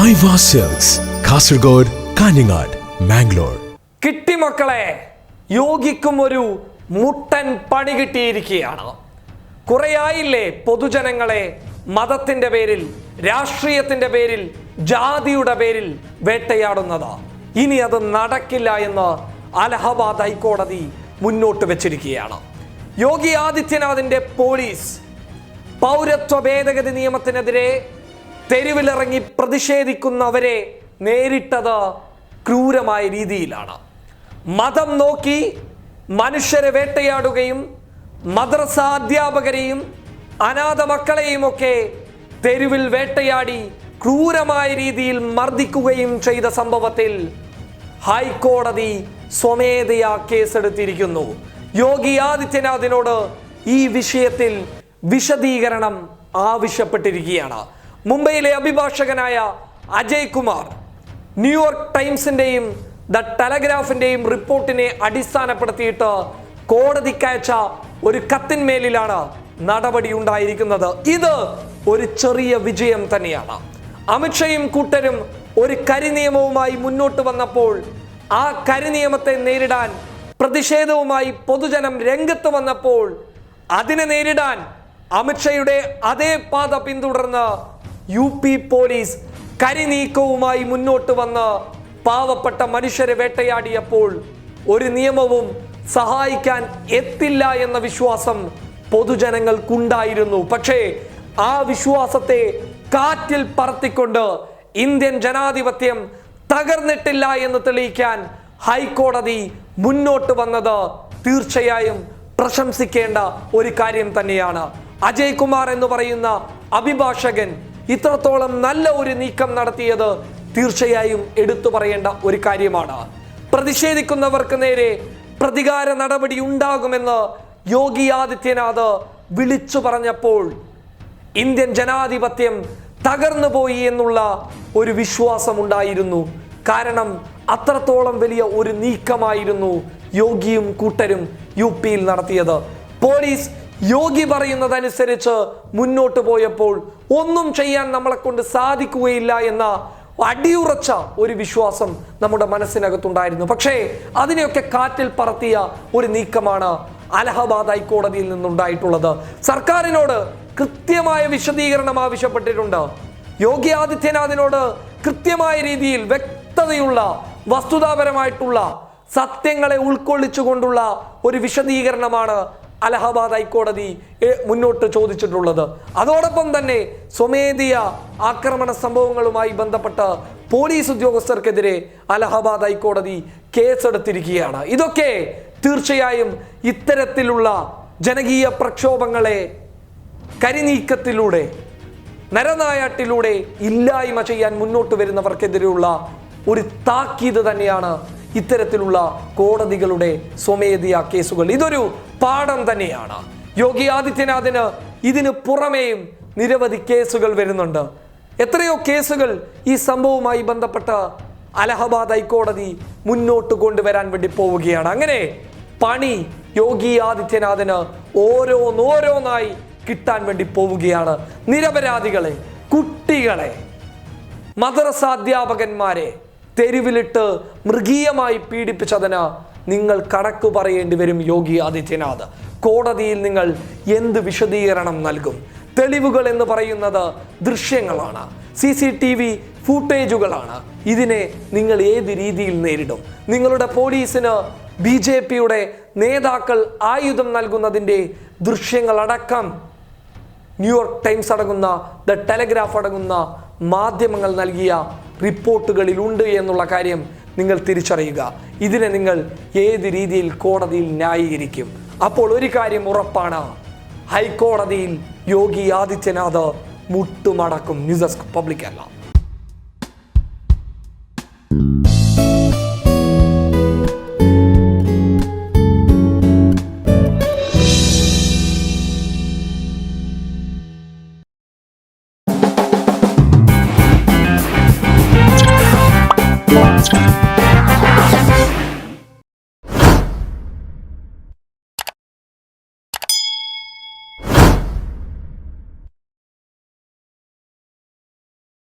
Cells Kasaragod Kanhangad Mangalore കിട്ടി മക്കളെ യോഗിക്കും ഒരു മുട്ടൻ പണി കിട്ടിയിരിക്കുകയാണ്. കുറയായില്ലേ പൊതുജനങ്ങളെ മതത്തിന്റെ പേരിൽ രാഷ്ട്രീയത്തിന്റെ പേരിൽ ജാതിയുടെ പേരിൽ വേട്ടയാടുന്നത്. ഇനി അത് നടക്കില്ല എന്ന് അലഹബാദ് ഹൈക്കോടതി മുന്നോട്ട് വെച്ചിരിക്കുകയാണ്. യോഗി ആദിത്യനാഥിന്റെ പോലീസ് പൗരത്വ ഭേദഗതി നിയമത്തിനെതിരെ തെരുവിലിറങ്ങി പ്രതിഷേധിക്കുന്നവരെ നേരിട്ടത് ക്രൂരമായ രീതിയിലാണ്. മതം നോക്കി മനുഷ്യരെ വേട്ടയാടുകയും മദ്രസ അധ്യാപകരെയും അനാഥ മക്കളെയും ഒക്കെ തെരുവിൽ വേട്ടയാടി ക്രൂരമായ രീതിയിൽ മർദ്ദിക്കുകയും ചെയ്ത സംഭവത്തിൽ ഹൈക്കോടതി സ്വമേധയാ കേസെടുത്തിരിക്കുന്നു. യോഗി ആദിത്യനാഥിനോട് ഈ വിഷയത്തിൽ വിശദീകരണം ആവശ്യപ്പെട്ടിരിക്കുകയാണ്. മുംബൈയിലെ അഭിഭാഷകനായ അജയ് കുമാർ ന്യൂയോർക്ക് ടൈംസിന്റെയും ദ ടെലഗ്രാഫിന്റെയും റിപ്പോർട്ടിനെ അടിസ്ഥാനപ്പെടുത്തിയിട്ട് കോടതിക്കയച്ച ഒരു കത്തിന്മേലിലാണ് നടപടി ഉണ്ടായിരിക്കുന്നത്. ഇത് ഒരു ചെറിയ വിജയം തന്നെയാണ്. അമിത്ഷയും കൂട്ടരും ഒരു കരിനിയമവുമായി മുന്നോട്ട് വന്നപ്പോൾ ആ കരിനിയമത്തെ നേരിടാൻ പ്രതിഷേധവുമായി പൊതുജനം രംഗത്ത് വന്നപ്പോൾ അതിനെ നേരിടാൻ അമിത്ഷയുടെ അതേ പാത പിന്തുടർന്ന് യു പി പോലീസ് കരിനീക്കവുമായി മുന്നോട്ട് വന്ന് പാവപ്പെട്ട മനുഷ്യരെ വേട്ടയാടിയപ്പോൾ ഒരു നിയമവും സഹായിക്കാൻ എത്തില്ല എന്ന വിശ്വാസം പൊതുജനങ്ങൾക്കുണ്ടായിരുന്നു. പക്ഷേ ആ വിശ്വാസത്തെ കാറ്റിൽ പറത്തിക്കൊണ്ട് ഇന്ത്യൻ ജനാധിപത്യം തകർന്നിട്ടില്ല എന്ന് തെളിയിക്കാൻ ഹൈക്കോടതി മുന്നോട്ട് വന്നത് തീർച്ചയായും പ്രശംസിക്കേണ്ട ഒരു കാര്യം തന്നെയാണ്. അജയ് കുമാർ എന്ന് പറയുന്ന അഭിഭാഷകൻ ഇത്രത്തോളം നല്ല ഒരു നീക്കം നടത്തിയത് തീർച്ചയായും എടുത്തു പറയേണ്ട ഒരു കാര്യമാണ്. പ്രതിഷേധിക്കുന്നവർക്ക് നേരെ പ്രതികാര നടപടി ഉണ്ടാകുമെന്ന് യോഗി ആദിത്യനാഥ് വിളിച്ചു പറഞ്ഞപ്പോൾ ഇന്ത്യൻ ജനാധിപത്യം തകർന്നു പോയി എന്നുള്ള ഒരു വിശ്വാസം ഉണ്ടായിരുന്നു കാരണം അത്രത്തോളം വലിയ ഒരു നീക്കമായിരുന്നു യോഗിയും കൂട്ടരും യു പിയിൽ നടത്തിയത്. പോലീസ് യോഗി പറയുന്നതനുസരിച്ച് മുന്നോട്ട് പോയപ്പോൾ ഒന്നും ചെയ്യാൻ നമ്മളെ കൊണ്ട് സാധിക്കുകയില്ല എന്ന അടിയുറച്ച ഒരു വിശ്വാസം നമ്മുടെ മനസ്സിനകത്തുണ്ടായിരുന്നു. പക്ഷേ അതിനെയൊക്കെ കാറ്റിൽ പറത്തിയ ഒരു നീക്കമാണ് അലഹബാദ് ഹൈക്കോടതിയിൽ നിന്നുണ്ടായിട്ടുള്ളത്. സർക്കാരിനോട് കൃത്യമായ വിശദീകരണം ആവശ്യപ്പെട്ടിട്ടുണ്ട്. യോഗി ആദിത്യനാഥിനോട് കൃത്യമായ രീതിയിൽ വ്യക്തതയുള്ള വസ്തുതാപരമായിട്ടുള്ള സത്യങ്ങളെ ഉൾക്കൊള്ളിച്ചുകൊണ്ടുള്ള ഒരു വിശദീകരണമാണ് അലഹബാദ് ഹൈക്കോടതി മുന്നോട്ട് ചോദിച്ചിട്ടുള്ളത്. അതോടൊപ്പം തന്നെ സ്വമേധിയ ആക്രമണ സംഭവങ്ങളുമായി ബന്ധപ്പെട്ട് പോലീസ് ഉദ്യോഗസ്ഥർക്കെതിരെ അലഹബാദ് ഹൈക്കോടതി കേസെടുത്തിരിക്കുകയാണ്. ഇതൊക്കെ തീർച്ചയായും ഇത്തരത്തിലുള്ള ജനകീയ പ്രക്ഷോഭങ്ങളെ കരിനീക്കത്തിലൂടെ നരനായാട്ടിലൂടെ ഇല്ലായ്മ ചെയ്യാൻ മുന്നോട്ട് വരുന്നവർക്കെതിരെയുള്ള ഒരു താക്കീത് തന്നെയാണ് ഇത്തരത്തിലുള്ള കോടതികളുടെ സ്വമേധിയ കേസുകൾ. ഇതൊരു പാഠം തന്നെയാണ്. യോഗി ആദിത്യനാഥിന് ഇതിന് പുറമേയും നിരവധി കേസുകൾ വരുന്നുണ്ട്. എത്രയോ കേസുകൾ ഈ സംഭവവുമായി ബന്ധപ്പെട്ട് അലഹബാദ് ഹൈക്കോടതി മുന്നോട്ട് കൊണ്ടുവരാൻ വേണ്ടി പോവുകയാണ്. അങ്ങനെ പണി യോഗി ആദിത്യനാഥിന് ഓരോന്നോരോന്നായി കിട്ടാൻ വേണ്ടി പോവുകയാണ്. നിരപരാധികളെ കുട്ടികളെ മദ്രസാധ്യാപകന്മാരെ തെരുവിലിട്ട് മൃഗീയമായി പീഡിപ്പിച്ചതിന് നിങ്ങൾ കണക്ക് പറയേണ്ടി വരും യോഗി ആദിത്യനാഥ്. കോടതിയിൽ നിങ്ങൾ എന്ത് വിശദീകരണം നൽകും? തെളിവുകൾ എന്ന് പറയുന്നത് ദൃശ്യങ്ങളാണ്. സി സി ടി വി ഫൂട്ടേജുകളാണ്. ഇതിനെ നിങ്ങൾ ഏത് രീതിയിൽ നേരിടും? നിങ്ങളുടെ പോലീസിന് ബി ജെ പിയുടെ നേതാക്കൾ ആയുധം നൽകുന്നതിന്റെ ദൃശ്യങ്ങളടക്കം ന്യൂയോർക്ക് ടൈംസ് അടങ്ങുന്ന ദ ടെലഗ്രാഫ് അടങ്ങുന്ന മാധ്യമങ്ങൾ നൽകിയ റിപ്പോർട്ടുകളിലുണ്ട് എന്നുള്ള കാര്യം നിങ്ങൾ തിരിച്ചറിയുക. ഇതിനെ നിങ്ങൾ ഏത് രീതിയിൽ കോടതിയിൽ ന്യായീകരിക്കും? അപ്പോൾ ഒരു കാര്യം ഉറപ്പാണ്. ഹൈക്കോടതിയിൽ യോഗി ആദിത്യനാഥ് മുട്ടുമടക്കും. ന്യൂസ് ഡെസ്ക് പബ്ലിക് അല്ല